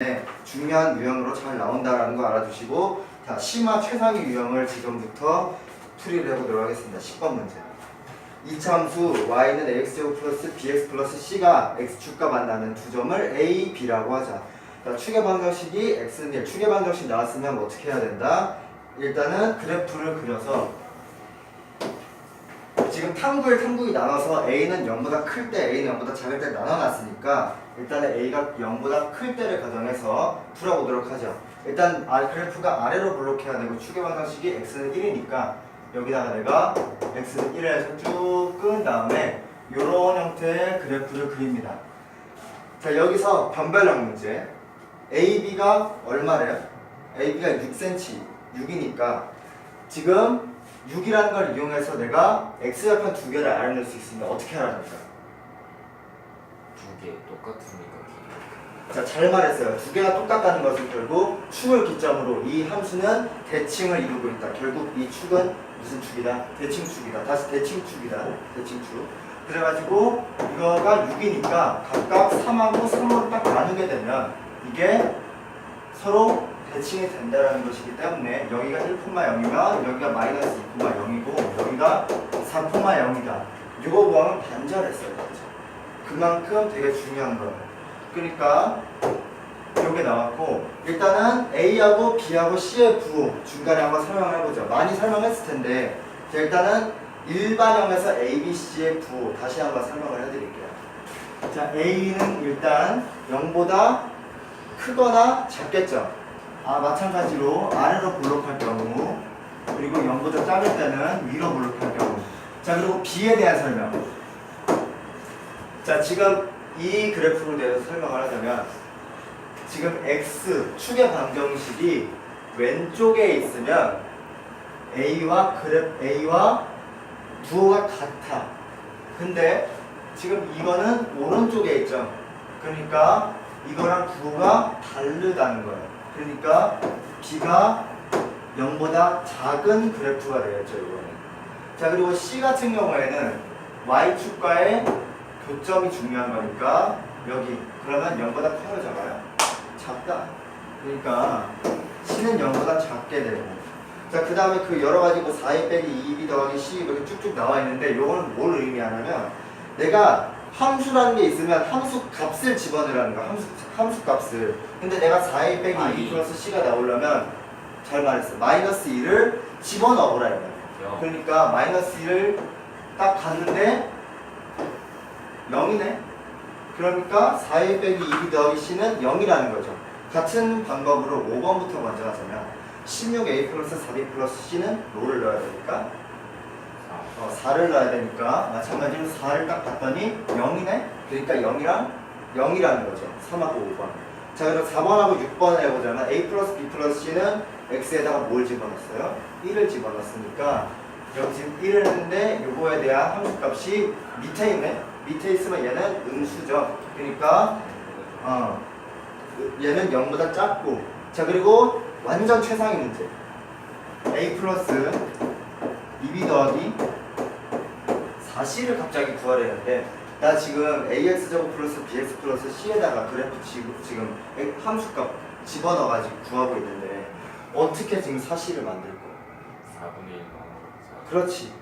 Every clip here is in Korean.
네, 중요한 유형으로 잘 나온다라는 거 알아두시고 자 심화 최상위 유형을 지금부터 풀이를 해보도록 하겠습니다. 10번 문제. 이참수 y는 ax제곱 플러스 bx 플러스 c가 x축과 만나는 두 점을 a, b라고 하자. 자, 축의 방정식이 x는 1, 축의 방정식 나왔으면 뭐 어떻게 해야 된다? 일단은 그래프를 그려서 지금 탐구에 탐구이 나눠서 a는 0보다 클 때, a는 0보다 작을 때 나눠놨으니까 일단은 a가 0보다 클 때를 가정해서 풀어보도록 하죠. 일단 아, 그래프가 아래로 블록해야 되고 축의 방정식이 x는 1이니까 여기다가 내가 x는 1을 해서 쭉끈 다음에 이런 형태의 그래프를 그립니다. 자 여기서 변별력 문제 AB가 얼마래요? AB가 6cm 6이니까 지금 6이라는 걸 이용해서 내가 x좌편 두 개를 알아낼 수 있습니다. 어떻게 알아낼까? 두개 똑같으니까 자, 잘 말했어요. 두 개가 똑같다는 것은 결국 축을 기점으로 이 함수는 대칭을 이루고 있다. 결국 이 축은 무슨 축이다? 대칭축이다. 다시 대칭축이다. 대칭축. 그래가지고 이거가 6이니까 각각 3하고 3으로 딱 나누게 되면 이게 서로 대칭이 된다는 것이기 때문에 여기가 1,0이면 여기가 마이너스 2,0이고 여기가 4,0이다. 이거 구하면 반절했어요. 그만큼 되게 중요한 거예요. 그러니까 요게 나왔고 일단은 A하고 B하고 C의 부호 중간에 한번 설명을 해보죠. 많이 설명했을 텐데 자, 일단은 일반형에서 A, B, C의 부호 다시 한번 설명을 해드릴게요. 자 A는 일단 0보다 크거나 작겠죠. 아 마찬가지로 아래로 블록할 경우 그리고 0보다 작을 때는 위로 블록할 경우 자 그리고 B에 대한 설명 자 지금 이 그래프로 대해서 설명을 하자면 지금 x 축의 방정식이 왼쪽에 있으면 a와 그래프 a와 부호가 같아. 근데 지금 이거는 오른쪽에 있죠. 그러니까 이거랑 부호가 다르다는 거예요. 그러니까 b가 0보다 작은 그래프가 되겠죠, 이거는. 자, 그리고 c 같은 경우에는 y축과의 교점이 중요한 거니까 여기 그러면 0보다 커요 작아요? 작다 그러니까 C는 0보다 작게 되고 자 그 다음에 그 여러 가지 뭐 4인 빼기 2b 더하기 c 이렇게 쭉쭉 나와 있는데 요거는 뭘 의미하냐면 내가 함수라는 게 있으면 함수 값을 집어넣으라는 거야 함수, 함수 값을 근데 내가 4인 빼기 아, 2 이. 플러스 c가 나오려면 잘 말했어 마이너스 2를 집어넣으라 이거야 그러니까 마이너스 1을 딱 갔는데 0이네. 그러니까 4일 빼기 2b 더하기 c는 0이라는 거죠. 같은 방법으로 5번부터 먼저 하자면 16a 플러스 4b 플러스 c는 뭐를 넣어야 되니까? 어, 4를 넣어야 되니까 마찬가지로 4를 딱 봤더니 0이네? 그러니까 0이랑 0이라는 거죠. 3하고 5번. 자 그럼 4번하고 6번을 해보자면 a 플러스 b 플러스 c는 x에다가 뭘 집어넣었어요? 1을 집어넣었으니까 여기 지금 1을 했는데 요거에 대한 함수값이 밑에 있네? 밑에 있으면 얘는 음수죠. 그러니까 어, 얘는 0보다 작고 자 그리고 완전 최상위 문제 a 플러스 2b 더하기 4c를 갑자기 구하려는데 나 지금 ax제곱 플러스 bx 플러스 c에다가 그래프 지금, 지금 함수값 집어넣어가지고 구하고 있는데 어떻게 지금 4c를 만들 거야? 4분의 1 나눠 그렇지.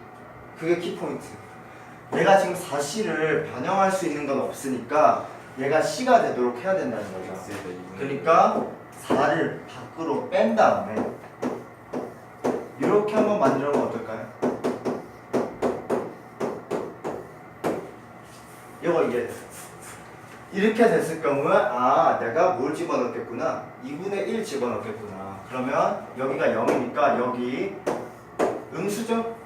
그게 키포인트. 내가 지금 4c를 변형할 수 있는 건 없으니까 얘가 c가 되도록 해야 된다는 거죠. x에다 2분의 그러니까 4를 밖으로 뺀 다음에 이렇게 한번 만들어 보면 어떨까요? 이게 이렇게 됐을 경우에 아 내가 뭘 집어넣겠구나 2분의 1 집어넣겠구나 그러면 여기가 0이니까 여기 음수죠?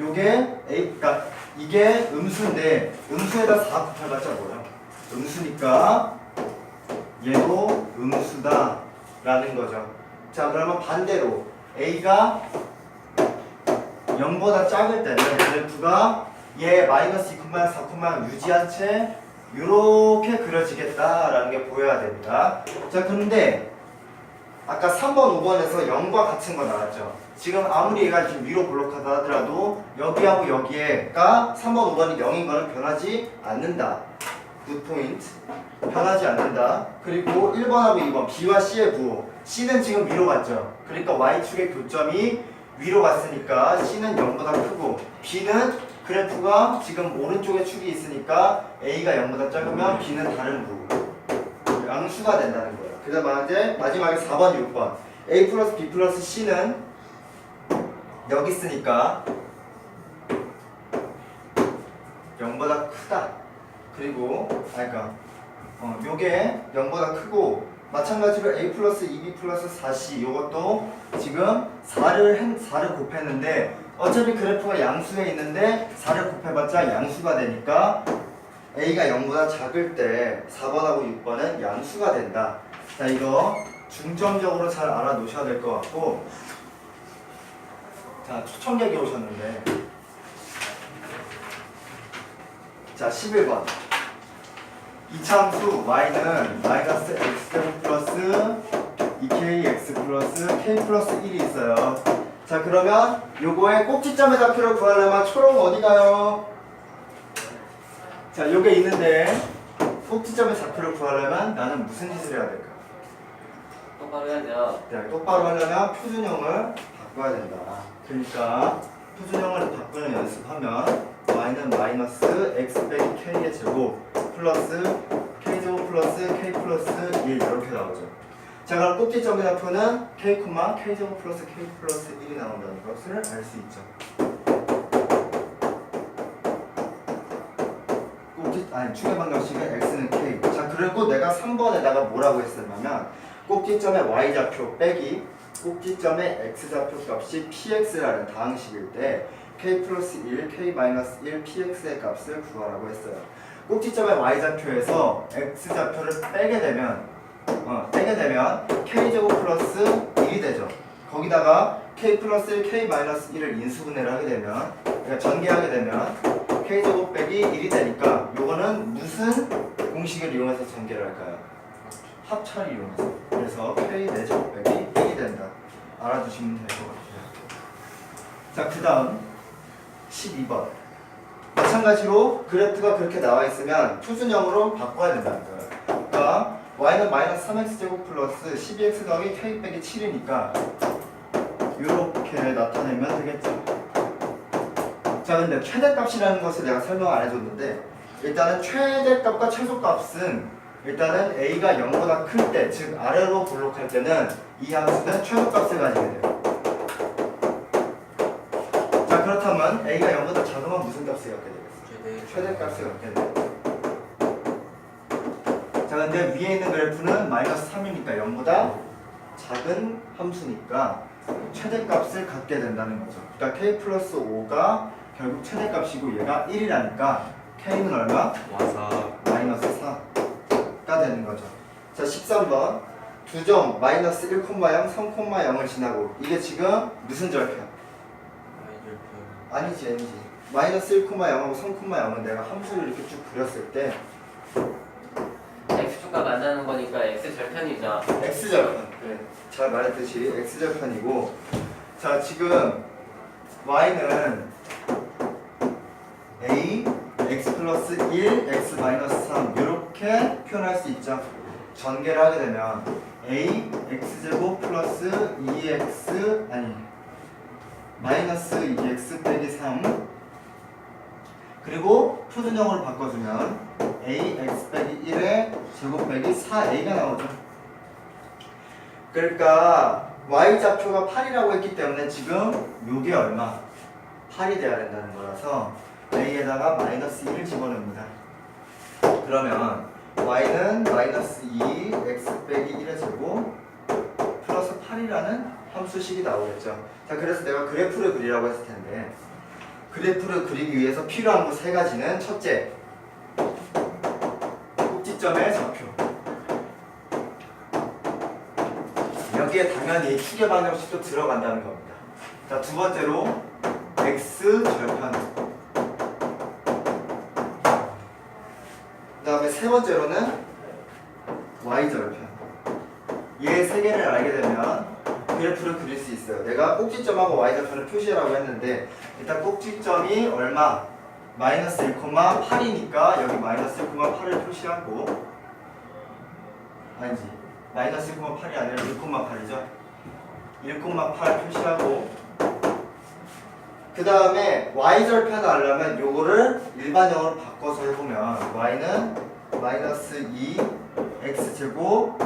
요게 A 그러니까 이게 음수인데 음수에다 4 곱해봤자 뭐야? 음수니까 얘도 음수다 라는 거죠 자 그러면 반대로 A가 0보다 작을 때는 그래프가 얘 마이너스 2, 4, 유지한 채 이렇게 그려지겠다라는 게 보여야 됩니다 자 근데 아까 3번, 5번에서 0과 같은 거 나왔죠 지금 아무리 얘가 지금 위로 블록하다 하더라도 여기하고 여기에가 3번, 5번이 0인 거는 변하지 않는다 굿 포인트 변하지 않는다. 그리고 1번하고 2번 B와 C의 부호. C는 지금 위로 갔죠. 그러니까 Y축의 교점이 위로 갔으니까 C는 0보다 크고 B는 그래프가 지금 오른쪽에 축이 있으니까 A가 0보다 작으면 B는 다른 부호. 양수가 된다는 거예요. 그 다음 이제 마지막에 4번, 6번. A 플러스 B 플러스 C는 여기 있으니까 0보다 크다. 그리고 아 그러니까 어, 요게 0보다 크고 마찬가지로 a 플러스 2b 플러스 4c 요것도 지금 4를 행, 4를 곱했는데 어차피 그래프가 양수에 있는데 4를 곱해봤자 양수가 되니까 a가 0보다 작을 때 4번하고 6번은 양수가 된다. 자 이거 중점적으로 잘 알아놓으셔야 될 것 같고. 자 초청객이 오셨는데. 자 11번 이차함수 y는 마이너스 x제곱 플러스 2kx 플러스 k 플러스 1이 있어요. 자 그러면 요거의 꼭지점의 좌표를 구하려면 초록 어디 가요? 자 요게 있는데 꼭지점의 좌표를 구하려면 나는 무슨 짓을 해야 될까? 똑바로 해야 돼요. 네, 똑바로 하려면 표준형을 바꿔야 된다. 그러니까 표준형을 바꾸는 연습하면 y는 마이너스 x 빼기 k의 제곱 플러스 k 제곱 플러스 k 플러스 1 이렇게 나오죠. 자 그럼 꼭지점의 좌표는 k, k 제곱 플러스 k 플러스 1이 나온다는 것을 알 수 있죠. 꼭지 아니 축의 방정식은 x는 k. 자 그리고 내가 3번에다가 뭐라고 했었냐면 꼭지점의 y좌표 빼기 꼭지점의 x좌표 값이 px라는 다항식일 때 k 플러스 1, k 마이너스 1, px의 값을 구하라고 했어요. 꼭지점의 y좌표에서 x좌표를 빼게 되면 어, 빼게 되면 k제곱 플러스 1이 되죠. 거기다가 k 플러스 1, k 마이너스 1을 인수분해를 하게 되면 그러니까 전개하게 되면 k제곱 빼기 1이 되니까 요거는 무슨 공식을 이용해서 전개를 할까요? 합차를 이용해서 그래서 k 4제곱 빼기 1이 된다 알아두시면 될 것 같아요 자 그 다음 12번 마찬가지로 그래프가 그렇게 나와 있으면 표준형으로 바꿔야 된다는 거예요 그러니까 y는 마이너스 3x제곱 플러스 12x 더하기 k 빼기 7이니까 이렇게 나타내면 되겠죠 자 근데 최대값이라는 것을 내가 설명 안 해줬는데 일단은 최대값과 최소값은 일단은 a가 0보다 클 때, 즉 아래로 볼록할 때는 이 함수는 최소값을 가지게 돼요. 자 그렇다면 a가 0보다 작으면 무슨 값을 갖게 되겠어? 최대 최대값을 갖게 돼요. 자 근데 위에 있는 그래프는 마이너스 3이니까 0보다 작은 함수니까 최대 값을 갖게 된다는 거죠. 그러니까 k 플러스 5가 결국 최대 값이고 얘가 1이라니까 k는 얼마? 마이너스 4가 되는 거죠. 자, 13번. 두점 마이너스 1,0, 3,0을 지나고 이게 지금 무슨 절편? 아니지, 아니지. 마이너스 1,0하고 3,0은 내가 함수를 이렇게 쭉 그렸을 때 x축과 만나는 거니까 x 절편이죠. x절편. 그래. 잘 말했듯이 x절편이고 자, 지금 y는 a x 플러스 1, x 마이너스 3 이렇게 표현할 수 있죠. 전개를 하게 되면 a x제곱 플러스 2x 아니 마이너스 2x 빼기 3 그리고 표준형으로 바꿔주면 a x 빼기 1의 제곱 빼기 4a가 나오죠. 그러니까 y 좌표가 8이라고 했기 때문에 지금 요게 얼마? 8이 돼야 된다는 거라서 a에다가 마이너스 1을 집어넣습니다. 그러면 y는 마이너스 2 x 빼기 1의 제곱 플러스 8이라는 함수식이 나오겠죠. 자 그래서 내가 그래프를 그리라고 했을 텐데 그래프를 그리기 위해서 필요한 거세 가지는 첫째 꼭지점의 좌표. 여기에 당연히 축의 방정식도 들어간다는 겁니다. 자 두 번째로 x 절편 그 다음에 세 번째로는 y절편 얘 세 개를 알게 되면 그래프를 그릴 수 있어요. 내가 꼭지점하고 y절편을 표시하라고 했는데 일단 꼭지점이 얼마? 마이너스 1,8이니까 여기 마이너스 1,8을 표시하고 아니지. 마이너스 1,8이 아니라 1,8이죠. 1,8 표시하고 그 다음에 y절편을 하려면 요거를 일반형으로 바꿔서 해보면 y는 마이너스 2 x제곱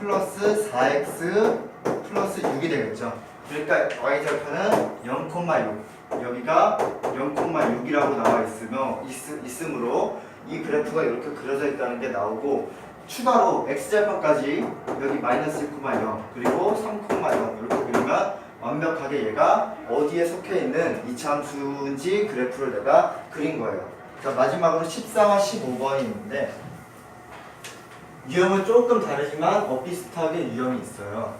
플러스 4x 플러스 6이 되겠죠 그러니까 y절편은 0,6 여기가 0,6이라고 나와 있으며 있, 있으므로 이 그래프가 이렇게 그려져 있다는 게 나오고 추가로 x절편까지 여기 마이너스 1,0 그리고 3,0 이렇게 그리면 완벽하게 얘가 어디에 속해 있는 이차함수인지 그래프를 내가 그린 거예요. 자 마지막으로 14와 15번이 있는데 유형은 조금 다르지만 어 비슷하게 유형이 있어요.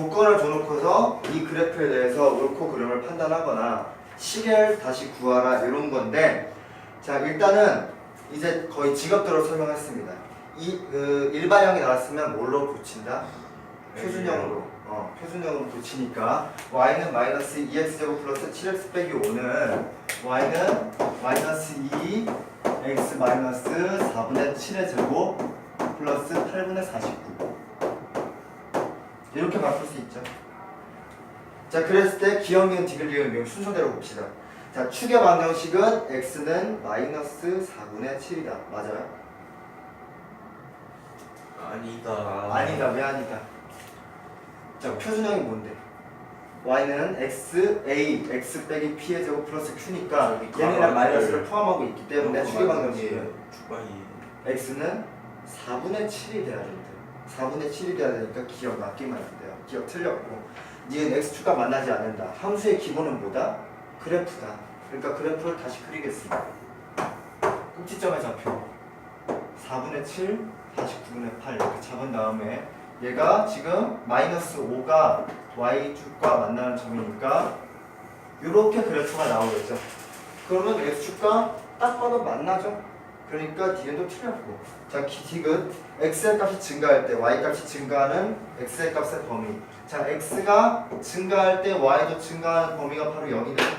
조건을 줘놓고서 이 그래프에 대해서 옳고 그름을 판단하거나 시계를 다시 구하라 이런 건데 자 일단은 이제 거의 직업대로 설명했습니다. 이 그, 일반형이 나왔으면 뭘로 붙인다? 표준형으로 어, 표준형으로 붙이니까 y는 마이너스 2x제곱 플러스 7x 빼기 5는 y는 마이너스 2 x 마이너스 4분의 7의 제곱 플러스 8분의 49 이렇게 바꿀 수 있죠 자 그랬을 때 기억니은 디귿리은 미음 순서대로 봅시다 자 축의 방정식은 x는 마이너스 4분의 7이다 맞아요? 아니다. 아니다 왜 아니다 자 표준형이 뭔데 y는 x a x 빼기 p의 제곱 플러스 q니까 얘네랑 마이너스를 포함하고 있기 때문에 축의 방정식은 축방이. x는 4분의 7이 돼야 된대 4분의 7이 돼야 되니까 기억 맞기만 하면 돼요. 기억 틀렸고. 니은 x축과 만나지 않는다. 함수의 기본은 뭐다? 그래프다. 그러니까 그래프를 다시 그리겠습니다. 꼭지점의 좌표 4분의 7 49분의 8 이렇게 잡은 다음에 얘가 지금 마이너스 5가 y축과 만나는 점이니까 이렇게 그래프가 나오겠죠. 그러면 x축과 딱 봐도 만나죠 그러니까 뒤에도 틀렸고 자 기- 디귿 x의 값이 증가할 때 y 값이 증가하는 x의 값의 범위. 자 x가 증가할 때 y도 증가하는 범위가 바로 0이 되죠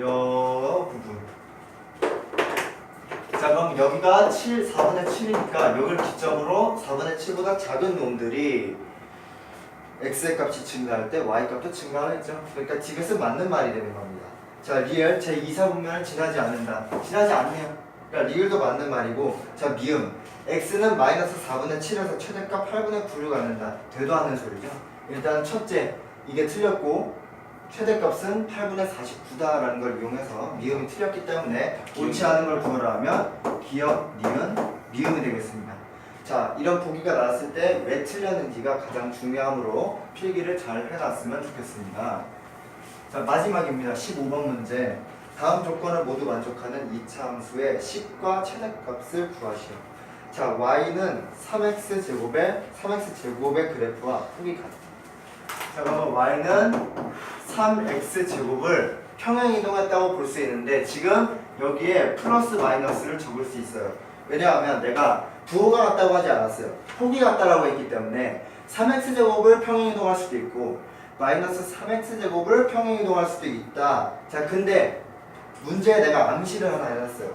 여 부분. 자 그럼 여기가 7, 4분의 7이니까 여기를 기점으로 4분의 7보다 작은 놈들이 x의 값이 증가할 때 y 값도 증가하겠죠? 그러니까 디귿은 맞는 말이 되는 겁니다. 자 리얼 제 2, 4분면을 지나지 않는다. 지나지 않네요 그러니까 리을도 맞는 말이고 자 미음. X는 마이너스 4분의 7에서 최대값 8분의 9를 갖는다. 되도 않는 소리죠. 일단 첫째 이게 틀렸고 최대값은 8분의 49다라는 걸 이용해서 미음이 틀렸기 때문에 옳지 않은 걸 구하라 하면 기억, 니은, 미음이 되겠습니다. 자 이런 보기가 나왔을 때 왜 틀렸는지가 가장 중요하므로 필기를 잘 해놨으면 좋겠습니다. 자 마지막입니다. 15번 문제 다음 조건을 모두 만족하는 2차 함수의 식과 최대값을 구하시오. 자, y는 3x 제곱의 3x 제곱의 그래프와 폭이 같다. 자, 그러면 y는 3x 제곱을 평행 이동했다고 볼 수 있는데 지금 여기에 플러스 마이너스를 적을 수 있어요. 왜냐하면 내가 부호가 같다고 하지 않았어요. 폭이 같다라고 했기 때문에 3x 제곱을 평행 이동할 수도 있고 마이너스 3x 제곱을 평행 이동할 수도 있다. 자, 근데 문제에 내가 암시를 하나 해놨어요.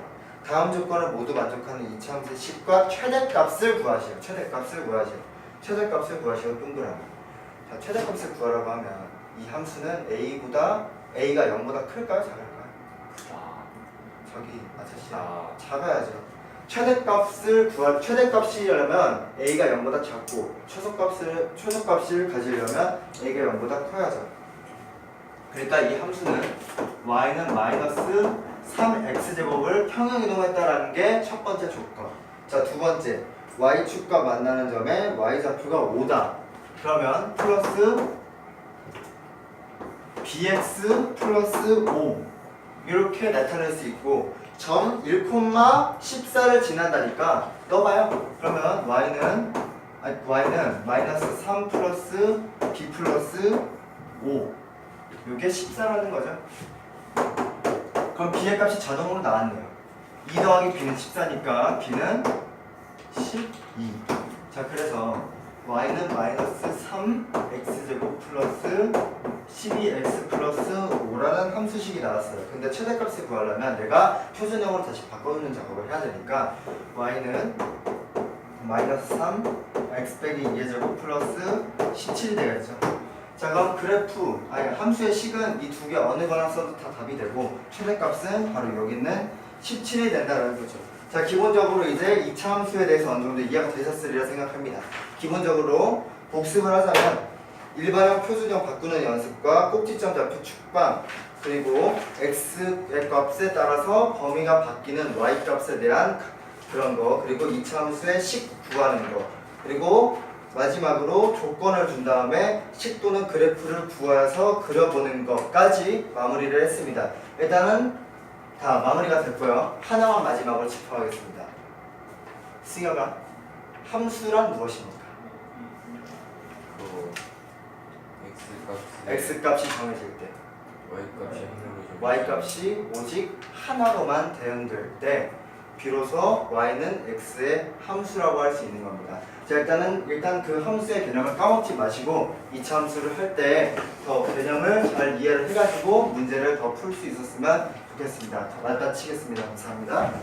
다음 조건을 모두 만족하는 이차 함수의 식과 최대값을 구하시오. 최대값을 구하시오. 최대값을 구하시오. 동그라미. 자, 최대값을 구하라고 하면 이 함수는 a보다 a가 0보다 클까요? 작을까요? 저기 아저씨 아. 작아야죠. 최대값을 구할 최대값이려면 a가 0보다 작고 최소값을 최소값을 가지려면 a가 0보다 커야죠. 그러니까 이 함수는 y는 마이너스 3x 제곱을 평행 이동했다라는 게 첫 번째 조건. 자 두 번째 y축과 만나는 점에 y 좌표가 5다. 그러면 플러스 bx 플러스 5 이렇게 나타낼 수 있고 점 1,14를 지난다니까 떠봐요. 그러면 y는 아니 y는 마이너스 3 플러스 b 플러스 5 이게 14라는 거죠. 그럼 b의 값이 자동으로 나왔네요. 2 더하기 b는 14니까 b는 12. 자 그래서 y는 마이너스 3x제곱 플러스 12x 플러스 5라는 함수식이 나왔어요. 근데 최대값을 구하려면 내가 표준형으로 다시 바꿔놓는 작업을 해야 되니까 y는 마이너스 3 x 빼기 2의 제곱 플러스 17이 되겠죠. 자 그럼 그래프 아니 함수의 식은 이 두 개 어느 거나 써도 다 답이 되고 최대값은 바로 여기 있는 17이 된다는 거죠. 자 기본적으로 이제 2차 함수에 대해서 어느 정도 이해가 되셨으리라 생각합니다. 기본적으로 복습을 하자면 일반형 표준형 바꾸는 연습과 꼭지점 좌표 축방 그리고 x의 값에 따라서 범위가 바뀌는 y 값에 대한 그런 거 그리고 2차 함수의 식 구하는 거 그리고 마지막으로 조건을 준 다음에 식 또는 그래프를 구해서 그려보는 것까지 마무리를 했습니다. 일단은 다 마무리가 됐고요. 하나만 마지막으로 짚어가겠습니다. 승혁아, 함수란 무엇입니까? 그 x 값 x 값이 정해질 때 y 값이 하나로 y 값이 오직 하나로만 대응될 때 비로소 y는 x의 함수라고 할 수 있는 겁니다. 자 일단은 일단 그 함수의 개념을 까먹지 마시고 2차 함수를 할 때 더 개념을 잘 이해를 해가지고 문제를 더 풀 수 있었으면 좋겠습니다. 자, 맞다 치겠습니다. 감사합니다.